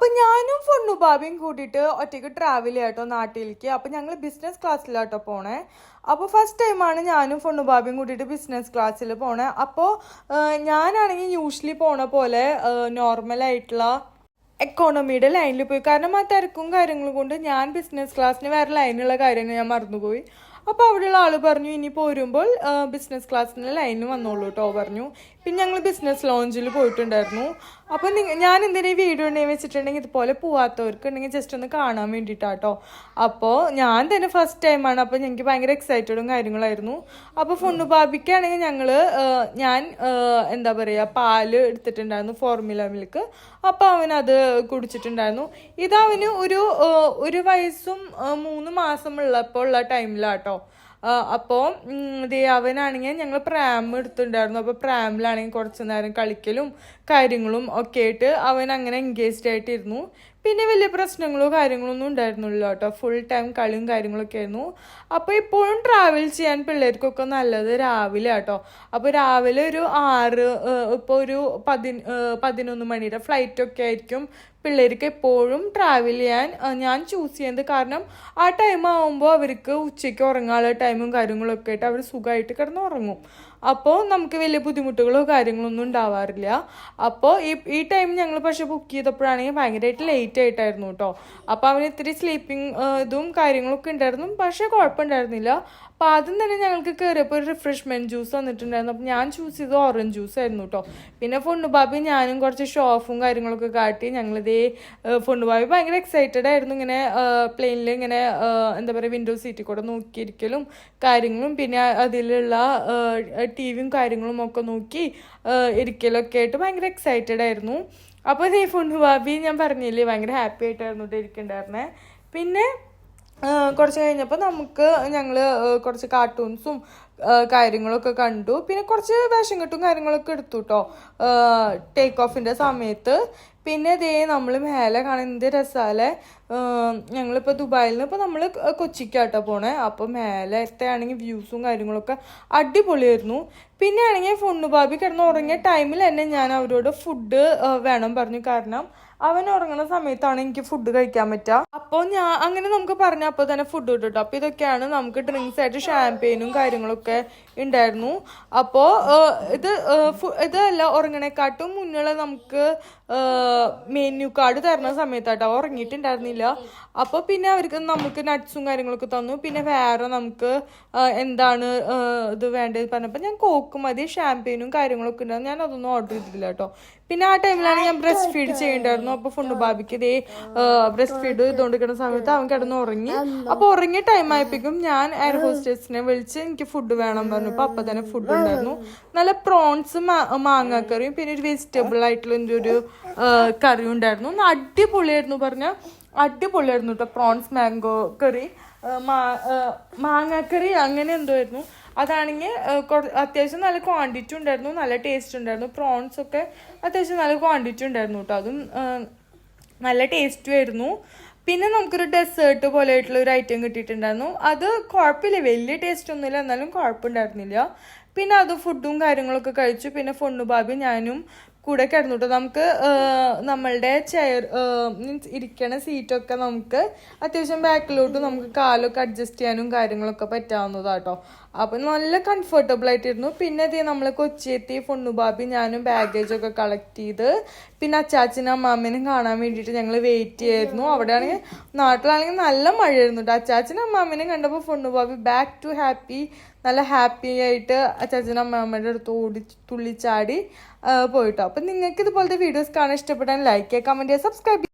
അപ്പൊ ഞാനും ഫണ്ണു ബാബയും കൂട്ടിട്ട് ഒറ്റയ്ക്ക് ട്രാവൽ ചെയ്യാട്ടോ നാട്ടിലേക്ക്. അപ്പൊ ഞങ്ങൾ ബിസിനസ് ക്ലാസ്സിലാട്ടോ പോണേ. അപ്പോൾ ഫസ്റ്റ് ടൈമാണ് ഞാനും ഫണ്ണു ബാബയും കൂട്ടിട്ട് ബിസിനസ് ക്ലാസ്സിൽ പോണേ. അപ്പോൾ ഞാനാണെങ്കിൽ യൂഷ്വലി പോണ പോലെ നോർമൽ ആയിട്ടുള്ള എക്കോണമിയുടെ ലൈനിൽ പോയി. കാരണം ആ തിരക്കും കാര്യങ്ങളും കൊണ്ട് ഞാൻ ബിസിനസ് ക്ലാസ്സിന് വേറെ ലൈനുള്ള കാര്യങ്ങൾ ഞാൻ മറന്നുപോയി. അപ്പോൾ അവിടെയുള്ള ആൾ പറഞ്ഞു ഇനി പോരുമ്പോൾ ബിസിനസ് ക്ലാസ്സിന് ലൈനിൽ വന്നോളൂ കേട്ടോ പറഞ്ഞു. പിന്നെ ഞങ്ങൾ ബിസിനസ് ലോഞ്ചിൽ പോയിട്ടുണ്ടായിരുന്നു. നിങ്ങ ഞാൻ എന്തിനാ വീഡിയോ ഉണ്ടെങ്കിൽ വെച്ചിട്ടുണ്ടെങ്കിൽ ഇതുപോലെ പോവാത്തവർക്ക് ഉണ്ടെങ്കിൽ ജസ്റ്റ് ഒന്ന് കാണാൻ വേണ്ടിയിട്ടാട്ടോ അപ്പോൾ ഞാൻ തന്നെ ഫസ്റ്റ് ടൈമാണ് അപ്പോൾ ഞങ്ങൾക്ക് ഭയങ്കര എക്സൈറ്റഡും കാര്യങ്ങളായിരുന്നു. അപ്പോൾ ഫുണ്ണു ബാബിക്കാണെങ്കിൽ ഞങ്ങൾ ഞാൻ എന്താ പറയുക പാൽ എടുത്തിട്ടുണ്ടായിരുന്നു ഫോർമുല മിൽക്ക് അപ്പോൾ അവൻ അത് കുടിച്ചിട്ടുണ്ടായിരുന്നു ഇതവന് ഒരു ഒരു വയസ്സും മൂന്ന് മാസം ഉള്ളപ്പോൾ ഉള്ള ടൈമിലാട്ടോ അപ്പോൾ ദേ അവനാണെങ്കിൽ ഞങ്ങൾ പ്രാം എടുത്തിട്ടുണ്ടായിരുന്നു. അപ്പോൾ പ്രാമിലാണെങ്കിൽ കുറച്ച് നേരം കളിക്കലും കാര്യങ്ങളും ഒക്കെ ആയിട്ട് അവൻ അങ്ങനെ എൻഗേജ്ഡ് ആയിട്ടിരുന്നു. പിന്നെ വലിയ പ്രശ്നങ്ങളോ കാര്യങ്ങളോ ഒന്നും ഉണ്ടായിരുന്നില്ല കേട്ടോ. ഫുൾ ടൈം കളിയും കാര്യങ്ങളൊക്കെ ആയിരുന്നു. അപ്പോൾ ഇപ്പോഴും ട്രാവൽ ചെയ്യാൻ പിള്ളേർക്കൊക്കെ നല്ലത് രാവിലെ കേട്ടോ അപ്പോൾ രാവിലെ ഒരു ആറ് ഇപ്പോൾ ഒരു പതി പതിനൊന്ന് മണിയുടെ ഫ്ലൈറ്റൊക്കെ ആയിരിക്കും പിള്ളേർക്ക് എപ്പോഴും ട്രാവൽ ചെയ്യാൻ ഞാൻ ചൂസ് ചെയ്യുന്നത്. കാരണം ആ ടൈം ആവുമ്പോൾ അവർക്ക് ഉച്ചയ്ക്ക് ഉറങ്ങാനുള്ള ടൈമും കാര്യങ്ങളൊക്കെ ആയിട്ട് അവർ സുഖമായിട്ട് കിടന്ന് ഉറങ്ങും അപ്പോൾ നമുക്ക് വലിയ ബുദ്ധിമുട്ടുകളോ കാര്യങ്ങളോ ഒന്നും ഉണ്ടാവാറില്ല. അപ്പോൾ ഈ ഈ ടൈം ഞങ്ങൾ പക്ഷെ ബുക്ക് ചെയ്തപ്പോഴാണെങ്കിൽ ഭയങ്കരമായിട്ട് ലേറ്റ് ആയിട്ടായിരുന്നു കേട്ടോ. അപ്പോൾ അവന് ഇത്തിരി സ്ലീപ്പിംഗ് ഇതും കാര്യങ്ങളൊക്കെ ഉണ്ടായിരുന്നു. പക്ഷേ കുഴപ്പമുണ്ടായിരുന്നില്ല. അപ്പോൾ ആദ്യം തന്നെ ഞങ്ങൾക്ക് കയറിയപ്പോൾ ഒരു റിഫ്രഷ്മെന്റ് ജ്യൂസ് വന്നിട്ടുണ്ടായിരുന്നു അപ്പോൾ ഞാൻ ചൂസ് ചെയ്തത് ഓറഞ്ച് ജ്യൂസ് ആയിരുന്നു കേട്ടോ. പിന്നെ ഫുണ്ടുബാബി ഞാനും കുറച്ച് ഷോഫും കാര്യങ്ങളൊക്കെ കാട്ടി ഞങ്ങളിതേ ഫുണ്ടുബാബി ഭയങ്കര എക്സൈറ്റഡ് ആയിരുന്നു. ഇങ്ങനെ പ്ലെയിനിൽ ഇങ്ങനെ എന്താ പറയുക വിൻഡോ സീറ്റിൽ കൂടെ നോക്കിയിരിക്കലും കാര്യങ്ങളും. പിന്നെ അതിലുള്ള ടി വിയും കാര്യങ്ങളും ഒക്കെ നോക്കി ഇരിക്കലൊക്കെ ആയിട്ട് ഭയങ്കര എക്സൈറ്റഡ് ആയിരുന്നു. അപ്പോൾ ഈ ഫുണ്ട് ബാബി ഞാൻ പറഞ്ഞില്ലേ ഭയങ്കര ഹാപ്പി ആയിട്ടായിരുന്നു ഇരിക്കണ്ടായിരുന്നേ. പിന്നെ കുറച്ച് കഴിഞ്ഞപ്പോൾ നമുക്ക് ഞങ്ങൾ കുറച്ച് കാർട്ടൂൺസും കാര്യങ്ങളൊക്കെ കണ്ടു. പിന്നെ കുറച്ച് വേഷം കെട്ടും കാര്യങ്ങളൊക്കെ എടുത്തു കേട്ടോ ടേക്ക് ഓഫിന്റെ സമയത്ത്. പിന്നെ ഇതേ നമ്മൾ മേലെ കാണുന്നത് രസാലെ ഞങ്ങളിപ്പോൾ ദുബായിൽ നിന്ന് ഇപ്പോൾ നമ്മൾ കൊച്ചിക്കാട്ടോ പോണേ. അപ്പോൾ മേലത്തെ ആണെങ്കിൽ വ്യൂസും കാര്യങ്ങളൊക്കെ അടിപൊളിയായിരുന്നു. പിന്നെ ആണെങ്കിൽ ഫുണ്ണു ബാബി കിടന്ന് ഉറങ്ങിയ ടൈമിൽ തന്നെ ഞാൻ അവരോട് ഫുഡ് വേണം പറഞ്ഞു. കാരണം അവൻ ഉറങ്ങുന്ന സമയത്താണ് എനിക്ക് ഫുഡ് കഴിക്കാൻ പറ്റുക. അപ്പോൾ ഞാൻ അങ്ങനെ നമുക്ക് പറഞ്ഞ അപ്പോൾ തന്നെ ഫുഡ് കിട്ടും അപ്പോൾ ഇതൊക്കെയാണ് നമുക്ക് ഡ്രിങ്ക്സ് ആയിട്ട് ഷാമ്പെയിനും കാര്യങ്ങളൊക്കെ ഉണ്ടായിരുന്നു. അപ്പോൾ ഇത് ഫു- ഇതല്ല ഉറങ്ങണേക്കാട്ടും മുന്നേ നമുക്ക് മെനു കാർഡ് തരുന്ന സമയത്താട്ടോ. ഉറങ്ങിയിട്ടുണ്ടായിരുന്നില്ല. അപ്പോൾ പിന്നെ അവർക്ക് നമുക്ക് നട്ട്സും കാര്യങ്ങളൊക്കെ തന്നു. പിന്നെ വേറെ നമുക്ക് എന്താണ് ഇത് വേണ്ടത് പറഞ്ഞപ്പോൾ ഞാൻ കോക്ക് മതി ഷാമ്പയിനും കാര്യങ്ങളും ഒക്കെ ഉണ്ടായിരുന്നു ഞാൻ അതൊന്നും ഓർഡർ ചെയ്തിട്ടില്ല കേട്ടോ. പിന്നെ ആ ടൈമിലാണ് ഞാൻ ബ്രസ്റ്റ് ഫീഡ് ചെയ്യണ്ടായിരുന്നു. അപ്പോൾ ഫുണ്ട് ബാബിക്ക് ഇതേ ബ്രസ്റ്റ് ഫീഡ് ചെയ്തുകൊണ്ടിരിക്കുന്ന സമയത്ത് അവൻ കിടന്ന് ഉറങ്ങി. അപ്പോൾ ഉറങ്ങിയ ടൈം ആയപ്പോഴേക്കും ഞാൻ എയർ ഹോസ്റ്റേഴ്സിനെ വിളിച്ച് എനിക്ക് ഫുഡ് വേണം പറഞ്ഞു. അപ്പൊ അപ്പം തന്നെ ഫുഡ് ഉണ്ടായിരുന്നു. നല്ല പ്രോൺസ് മാങ്ങാക്കറിയും പിന്നെ ഒരു വെജിറ്റബിൾ ആയിട്ടുള്ള എന്റെ ഒരു കറി ഉണ്ടായിരുന്നു. അടിപൊളിയായിരുന്നു പറഞ്ഞാൽ അടിപൊളിയായിരുന്നു കേട്ടോ പ്രോൺസ് മാംഗോ കറി. മാങ്ങാക്കറി അങ്ങനെ എന്തോ ആയിരുന്നു. അതാണെങ്കിൽ അത്യാവശ്യം നല്ല ക്വാണ്ടിറ്റി ഉണ്ടായിരുന്നു നല്ല ടേസ്റ്റ് ഉണ്ടായിരുന്നു. പ്രോൺസ് ഒക്കെ അത്യാവശ്യം നല്ല ക്വാണ്ടിറ്റി ഉണ്ടായിരുന്നു കേട്ടോ അതും നല്ല ടേസ്റ്റും ആയിരുന്നു. പിന്നെ നമുക്കൊരു ഡെസേർട്ട് പോലെ ആയിട്ടുള്ള ഒരു ഐറ്റം കിട്ടിയിട്ടുണ്ടായിരുന്നു. അത് കുഴപ്പമില്ല വലിയ ടേസ്റ്റ് ഒന്നുമില്ല എന്നാലും കുഴപ്പമുണ്ടായിരുന്നില്ല. പിന്നെ അത് ഫുഡും കാര്യങ്ങളൊക്കെ കഴിച്ചു. പിന്നെ ഫുണ്ണു ബാബി ഞാനും കൂടെ കിടന്നു കേട്ടോ നമുക്ക് നമ്മളുടെ ചെയർ മീൻസ് ഇരിക്കണ സീറ്റൊക്കെ നമുക്ക് അത്യാവശ്യം ബാക്കിലോട്ട് നമുക്ക് കാലൊക്കെ അഡ്ജസ്റ്റ് ചെയ്യാനും കാര്യങ്ങളൊക്കെ പറ്റാവുന്നതാട്ടോ അപ്പം നല്ല കംഫർട്ടബിൾ ആയിട്ടിരുന്നു. പിന്നെ ഇത് നമ്മൾ കൊച്ചിയെത്തി ഫുണ്ണു ബാബി ഞാനും ബാഗേജ് ഒക്കെ കളക്ട് ചെയ്ത് പിന്നെ അച്ചാച്ചനും അമ്മാമ്മേനും കാണാൻ വേണ്ടിയിട്ട് ഞങ്ങൾ വെയിറ്റ് ചെയ്യായിരുന്നു അവിടെ ആണെങ്കിൽ നാട്ടിലാണെങ്കിൽ നല്ല മഴയായിരുന്നു കേട്ടോ അച്ചാച്ചനും അമ്മാമ്മേനും കണ്ടപ്പോൾ ഫുണ്ണു ബാബി ബാക്ക് ടു ഹാപ്പി നല്ല ഹാപ്പി ആയിട്ട് അച്ചാച്ചനും അമ്മാമ്മയുടെ അടുത്ത് ഓടി തുള്ളിച്ചാടി പോയിട്ടോ. അപ്പം നിങ്ങൾക്ക് ഇതുപോലത്തെ വീഡിയോസ് കാണാൻ ഇഷ്ടപ്പെട്ടാൽ ലൈക്ക് ചെയ്യുക കമന്റ് ചെയ്യുക സബ്സ്ക്രൈബ്